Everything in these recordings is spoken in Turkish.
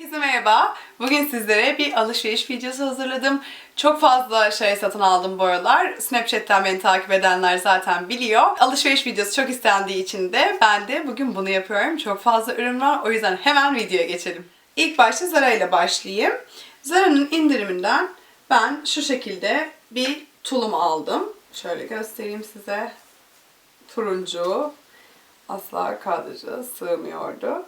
Herkese merhaba. Bugün sizlere bir alışveriş videosu hazırladım. Çok fazla şey satın aldım bu aralar. Snapchat'ten beni takip edenler zaten biliyor. Alışveriş videosu çok istendiği için de ben de bugün bunu yapıyorum. Çok fazla ürün var. O yüzden hemen videoya geçelim. İlk başta Zara ile başlayayım. Zara'nın indiriminden ben şu şekilde bir tulum aldım. Şöyle göstereyim size. Turuncu. Asla kadraja sığmıyordu.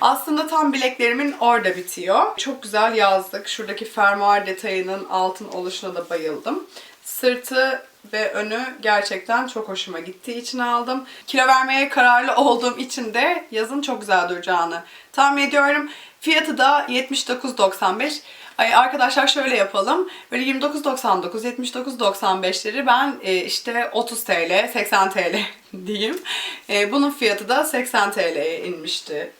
Aslında tam bileklerimin orada bitiyor. Çok güzel yazdık. Şuradaki fermuar detayının altın oluşuna da bayıldım. Sırtı ve önü gerçekten çok hoşuma gittiği için aldım. Kilo vermeye kararlı olduğum için de yazın çok güzel duracağını tahmin ediyorum. Fiyatı da 79.95. Ay arkadaşlar şöyle yapalım. Böyle 29.99, 79.95'leri ben e, işte 30 TL, 80 TL diyeyim. E, bunun fiyatı da 80 TL'ye inmişti.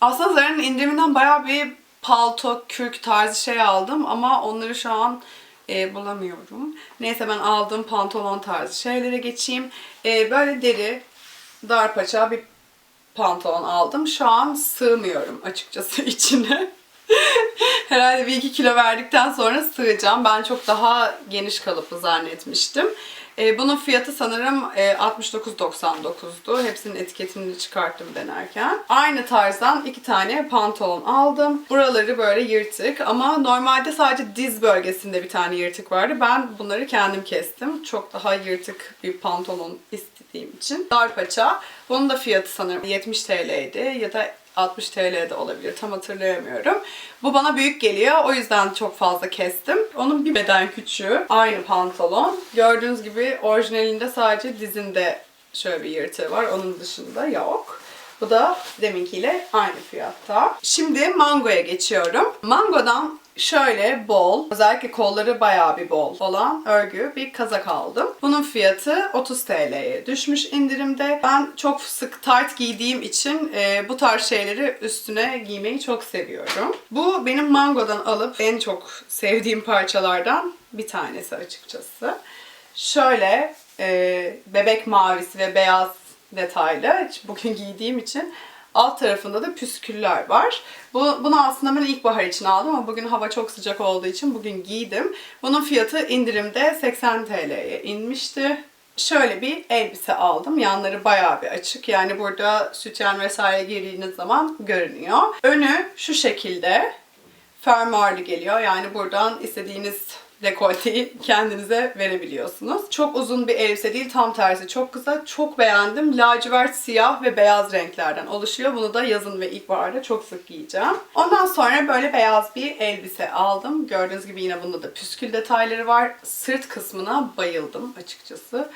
Aslında Zara'nın indiriminden bayağı bir palto, kürk tarzı şey aldım ama onları şu an e, bulamıyorum. Neyse ben aldığım pantolon tarzı şeylere geçeyim. E, böyle deri, dar paça bir pantolon aldım. Şu an sığmıyorum açıkçası içine. Herhalde bir iki kilo verdikten sonra sığacağım. Ben çok daha geniş kalıplı zannetmiştim. E, bunun fiyatı sanırım e, 69.99'du. Hepsinin etiketini çıkarttım denerken. Aynı tarzdan iki tane pantolon aldım. Buraları böyle yırtık ama normalde sadece diz bölgesinde bir tane yırtık vardı. Ben bunları kendim kestim. Çok daha yırtık bir pantolon istediğim için. Dar paça. Bunun da fiyatı sanırım 70 TL'ydi ya da 60 TL de olabilir. Tam hatırlayamıyorum. Bu bana büyük geliyor. O yüzden çok fazla kestim. Onun bir beden küçüğü. Aynı pantolon. Gördüğünüz gibi orijinalinde sadece dizinde şöyle bir yırtığı var. Onun dışında yok. Bu da deminkiyle aynı fiyatta. Şimdi Mango'ya geçiyorum. Mango'dan şöyle bol, özellikle kolları bayağı bir bol olan örgü bir kazak aldım. Bunun fiyatı 30 TL'ye düşmüş indirimde. Ben çok sık tayt giydiğim için e, bu tarz şeyleri üstüne giymeyi çok seviyorum. Bu benim Mango'dan alıp en çok sevdiğim parçalardan bir tanesi açıkçası. Şöyle e, bebek mavisi ve beyaz detaylı. Bugün giydiğim için Alt tarafında da püsküller var. Bu, bunu aslında ben ilkbahar için aldım ama bugün hava çok sıcak olduğu için bugün giydim. Bunun fiyatı indirimde 80 TL'ye inmişti. Şöyle bir elbise aldım. Yanları bayağı bir açık. Yani burada sütyen vesaire girdiğiniz zaman görünüyor. Önü şu şekilde fermuarlı geliyor. Yani buradan istediğiniz dekolteyi kendinize verebiliyorsunuz. Çok uzun bir elbise değil, tam tersi çok kısa. Çok beğendim. Lacivert, siyah ve beyaz renklerden oluşuyor. Bunu da yazın ve ilkbaharda çok sık giyeceğim. Ondan sonra böyle beyaz bir elbise aldım. Gördüğünüz gibi yine bunda da püskül detayları var. Sırt kısmına bayıldım açıkçası.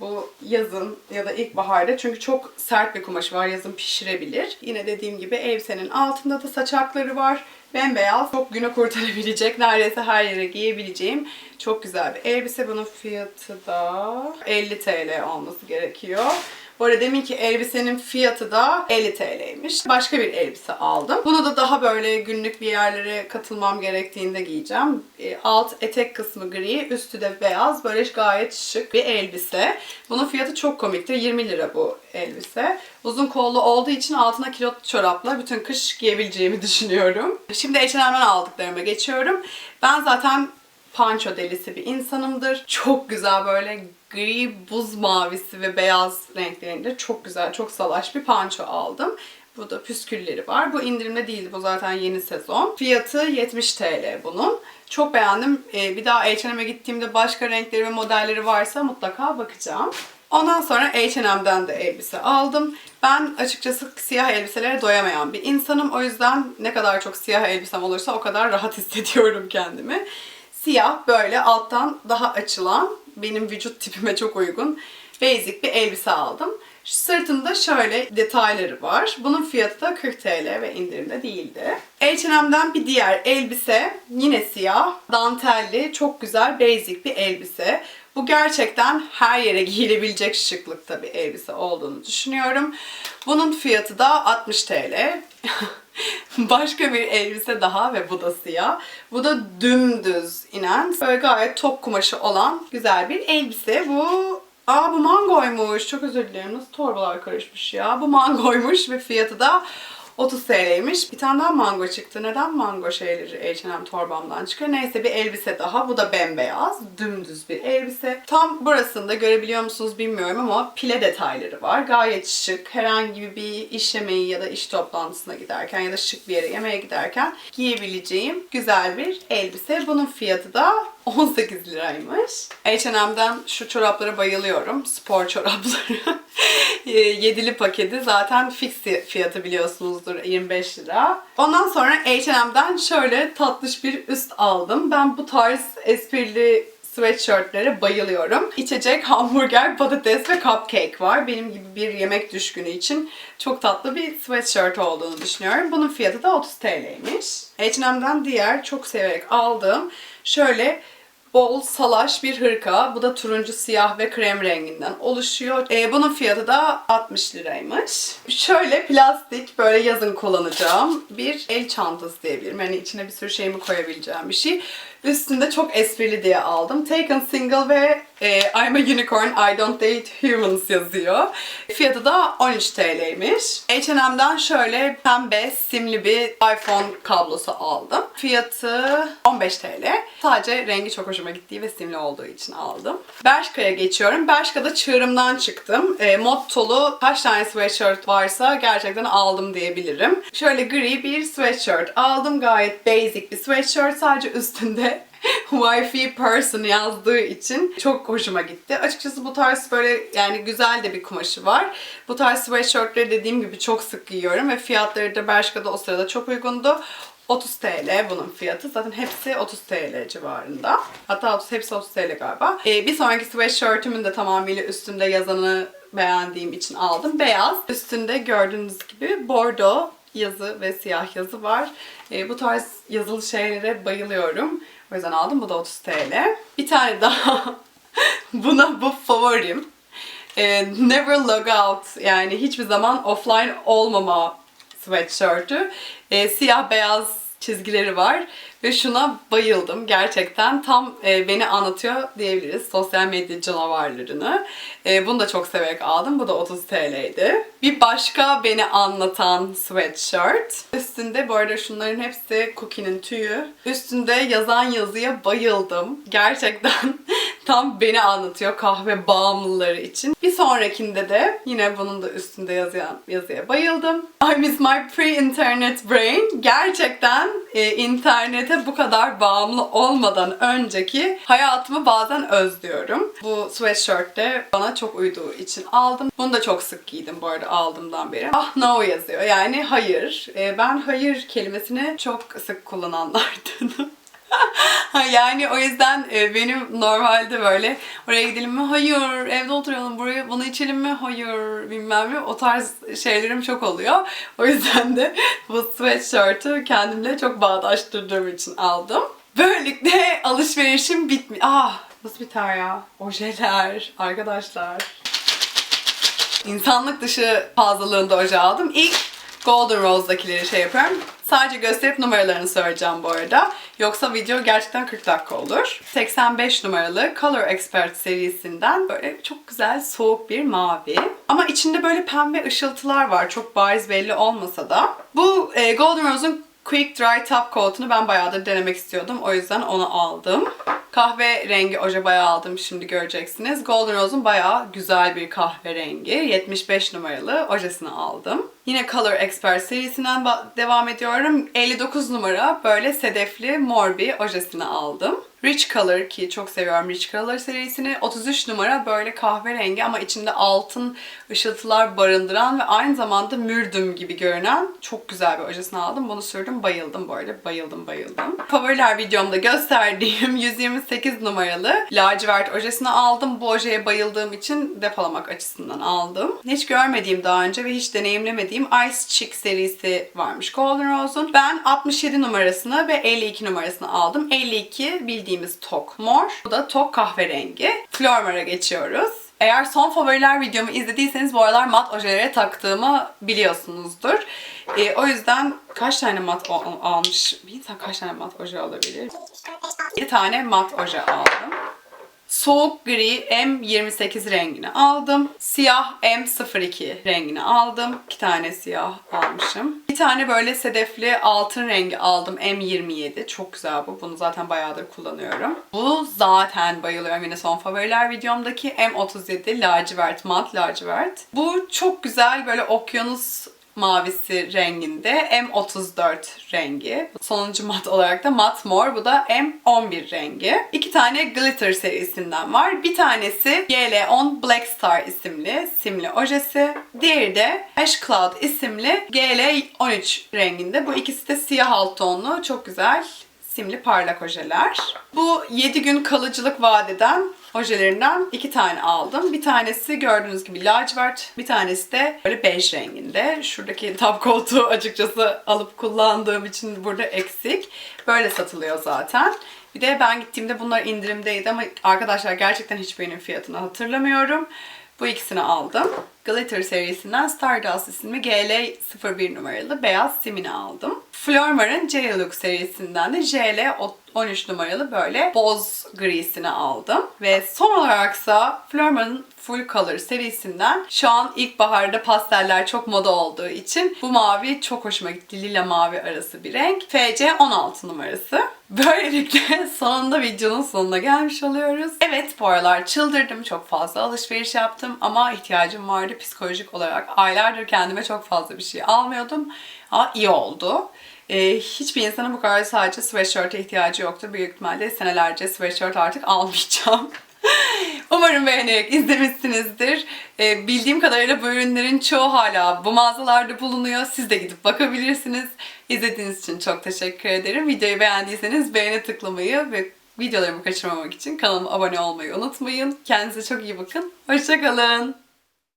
Bu yazın ya da ilkbaharda çünkü çok sert bir kumaş var. Yazın pişirebilir. Yine dediğim gibi elbisenin altında da saçakları var. Bembeyaz, çok güne kurtarabilecek, neredeyse her yere giyebileceğim çok güzel bir elbise. Bunun fiyatı da 50 TL olması gerekiyor. Bu arada deminki elbisenin fiyatı da 50 TL'ymiş. Başka bir elbise aldım. Bunu da daha böyle günlük bir yerlere katılmam gerektiğinde giyeceğim. E, alt etek kısmı gri, üstü de beyaz. Böyle gayet şık bir elbise. Bunun fiyatı çok komiktir. 20 lira bu elbise. Uzun kollu olduğu için altına kilot çorapla bütün kış giyebileceğimi düşünüyorum. Şimdi H&M'den aldıklarıma geçiyorum. Ben zaten panço delisi bir insanımdır. Çok güzel böyle gri, buz mavisi ve beyaz renklerinde çok güzel, çok salaş bir panço aldım. Bu da püskülleri var. Bu indirimde değildi. Bu zaten yeni sezon. Fiyatı 70 TL bunun. Çok beğendim. Ee, bir daha H&M'e gittiğimde başka renkleri ve modelleri varsa mutlaka bakacağım. Ondan sonra H&M'den de elbise aldım. Ben açıkçası siyah elbiselere doyamayan bir insanım. O yüzden ne kadar çok siyah elbisem olursa o kadar rahat hissediyorum kendimi. Siyah böyle alttan daha açılan benim vücut tipime çok uygun basic bir elbise aldım. Sırtında şöyle detayları var. Bunun fiyatı da 40 TL ve indirimde değildi. H&M'den bir diğer elbise yine siyah, dantelli, çok güzel basic bir elbise. Bu gerçekten her yere giyilebilecek şıklıkta bir elbise olduğunu düşünüyorum. Bunun fiyatı da 60 TL. Başka bir elbise daha ve bu da siyah. Bu da dümdüz inen, böyle gayet top kumaşı olan güzel bir elbise. Bu Aa bu mangoymuş. Çok özür dilerim. Nasıl torbalar karışmış ya. Bu mangoymuş ve fiyatı da 30 TL'ymiş. Bir tane daha mango çıktı. Neden mango şeyleri H&M torbamdan çıkıyor? Neyse bir elbise daha. Bu da bembeyaz. Dümdüz bir elbise. Tam burasında görebiliyor musunuz bilmiyorum ama pile detayları var. Gayet şık. Herhangi bir iş yemeği ya da iş toplantısına giderken ya da şık bir yere yemeğe giderken giyebileceğim güzel bir elbise. Bunun fiyatı da 18 liraymış. H&M'den şu çoraplara bayılıyorum. Spor çorapları. E, Yedili paketi zaten fix fiyatı biliyorsunuzdur 25 lira. Ondan sonra H&M'den şöyle tatlış bir üst aldım. Ben bu tarz esprili sweatshirtlere bayılıyorum. İçecek, hamburger, patates ve cupcake var. Benim gibi bir yemek düşkünü için çok tatlı bir sweatshirt olduğunu düşünüyorum. Bunun fiyatı da 30 TL'ymiş. H&M'den diğer çok severek aldığım şöyle bol salaş bir hırka. Bu da turuncu, siyah ve krem renginden oluşuyor. Ee, bunun fiyatı da 60 liraymış. Şöyle plastik böyle yazın kullanacağım bir el çantası diyebilirim. Yani içine bir sürü şeyimi koyabileceğim bir şey. Üstünde çok esprili diye aldım. Taken single ve e, I'm a unicorn, I don't date humans yazıyor. Fiyatı da 13 TL'ymiş. H&M'den şöyle pembe simli bir iPhone kablosu aldım. Fiyatı 15 TL. Sadece rengi çok hoşuma gittiği ve simli olduğu için aldım. Bershka'ya geçiyorum. Bershka'da çığırımdan çıktım. E, mottolu kaç tane sweatshirt varsa gerçekten aldım diyebilirim. Şöyle gri bir sweatshirt aldım. Gayet basic bir sweatshirt. Sadece üstünde Wi-Fi person yazdığı için çok hoşuma gitti. Açıkçası bu tarz böyle yani güzel de bir kumaşı var. Bu tarz sweatshirtleri dediğim gibi çok sık giyiyorum ve fiyatları da Bershka'da o sırada çok uygundu. 30 TL bunun fiyatı. Zaten hepsi 30 TL civarında. Hatta 30, hepsi 30 TL galiba. Ee, bir sonraki sweatshirtümün de tamamıyla üstünde yazanı beğendiğim için aldım. Beyaz. Üstünde gördüğünüz gibi bordo yazı ve siyah yazı var. Ee, bu tarz yazılı şeylere bayılıyorum. O yüzden aldım. Bu da 30 TL. Bir tane daha. Buna bu favorim. Ee, never log out. Yani hiçbir zaman offline olmama sweatshirt'ü. Ee, siyah beyaz çizgileri var ve şuna bayıldım. Gerçekten tam e, beni anlatıyor diyebiliriz sosyal medya canavarlarını. E, bunu da çok severek aldım. Bu da 30 TL'ydi. Bir başka beni anlatan sweatshirt. Üstünde bu arada şunların hepsi Cookie'nin tüyü. Üstünde yazan yazıya bayıldım. Gerçekten tam beni anlatıyor kahve bağımlıları için. Bir sonrakinde de yine bunun da üstünde yazan yazıya bayıldım. I miss my pre-internet brain. Gerçekten e, internete bu kadar bağımlı olmadan önceki hayatımı bazen özlüyorum. Bu sweatshirt de bana çok uyduğu için aldım. Bunu da çok sık giydim bu arada aldığımdan beri. Ah no yazıyor yani hayır. E, ben hayır kelimesini çok sık kullananlardanım. yani o yüzden e, benim normalde böyle oraya gidelim mi? Hayır. Evde oturalım. Buraya bunu içelim mi? Hayır. Bilmem ne. O tarz şeylerim çok oluyor. O yüzden de bu sweatshirt'ı kendimle çok bağdaştırdığım için aldım. Böylelikle alışverişim bitmi... Ah nasıl biter ya? Ojeler arkadaşlar. İnsanlık dışı fazlalığında oje aldım. İlk Golden Rose'dakileri şey yapıyorum. Sadece gösterip numaralarını söyleyeceğim bu arada. Yoksa video gerçekten 40 dakika olur. 85 numaralı Color Expert serisinden böyle çok güzel soğuk bir mavi. Ama içinde böyle pembe ışıltılar var. Çok bariz belli olmasa da. Bu e, Golden Rose'un Quick Dry Top Coat'unu ben bayağıdır denemek istiyordum. O yüzden onu aldım. Kahve rengi oje bayağı aldım şimdi göreceksiniz. Golden Rose'un bayağı güzel bir kahve rengi. 75 numaralı ojesini aldım. Yine Color Expert serisinden devam ediyorum. 59 numara böyle sedefli mor bir ojesini aldım. Rich Color ki çok seviyorum Rich Color serisini. 33 numara böyle kahverengi ama içinde altın ışıltılar barındıran ve aynı zamanda mürdüm gibi görünen çok güzel bir ojesini aldım. Bunu sürdüm bayıldım arada. Bayıldım bayıldım. Favoriler videomda gösterdiğim 128 numaralı lacivert ojesini aldım. Bu ojeye bayıldığım için depolamak açısından aldım. Hiç görmediğim daha önce ve hiç deneyimlemediğim Ice Chick serisi varmış Golden Rose'un. Ben 67 numarasını ve 52 numarasını aldım. 52 bildiğim bildiğimiz tok mor. Bu da tok kahverengi. Flormar'a geçiyoruz. Eğer son favoriler videomu izlediyseniz bu aralar mat ojelere taktığımı biliyorsunuzdur. Ee, o yüzden kaç tane mat almış? Bir insan kaç tane mat oje alabilir? Bir tane mat oje aldım. Soğuk gri M28 rengini aldım. Siyah M02 rengini aldım. İki tane siyah almışım. Bir tane böyle sedefli altın rengi aldım. M27. Çok güzel bu. Bunu zaten bayağıdır kullanıyorum. Bu zaten bayılıyorum. Yine son favoriler videomdaki M37 lacivert, mat lacivert. Bu çok güzel böyle okyanus mavisi renginde M34 rengi. Sonuncu mat olarak da mat mor. Bu da M11 rengi. İki tane glitter serisinden var. Bir tanesi GL10 Black Star isimli simli ojesi. Diğeri de Ash Cloud isimli GL13 renginde. Bu ikisi de siyah alt tonlu. Çok güzel simli parlak ojeler. Bu 7 gün kalıcılık vadeden ojelerinden iki tane aldım. Bir tanesi gördüğünüz gibi lacivert, bir tanesi de böyle bej renginde. Şuradaki tab koltuğu açıkçası alıp kullandığım için burada eksik. Böyle satılıyor zaten. Bir de ben gittiğimde bunlar indirimdeydi ama arkadaşlar gerçekten hiçbirinin fiyatını hatırlamıyorum. Bu ikisini aldım. Glitter serisinden Stardust isimli GL01 numaralı beyaz simini aldım. Flormar'ın J Look serisinden de JL 13 numaralı böyle boz grisini aldım. Ve son olaraksa Flormar'ın Full Color serisinden şu an ilkbaharda pasteller çok moda olduğu için bu mavi çok hoşuma gitti. Lila mavi arası bir renk. FC 16 numarası. Böylelikle sonunda videonun sonuna gelmiş oluyoruz. Evet bu aralar çıldırdım. Çok fazla alışveriş yaptım ama ihtiyacım vardı psikolojik olarak. Aylardır kendime çok fazla bir şey almıyordum. Ama iyi oldu. Ee, hiçbir insanın bu kadar sadece sweatshirt'e ihtiyacı yoktur. Büyük ihtimalle senelerce sweatshirt artık almayacağım. Umarım beğenerek izlemişsinizdir. Ee, bildiğim kadarıyla bu ürünlerin çoğu hala bu mağazalarda bulunuyor. Siz de gidip bakabilirsiniz. İzlediğiniz için çok teşekkür ederim. Videoyu beğendiyseniz beğene tıklamayı ve videolarımı kaçırmamak için kanalıma abone olmayı unutmayın. Kendinize çok iyi bakın. Hoşçakalın.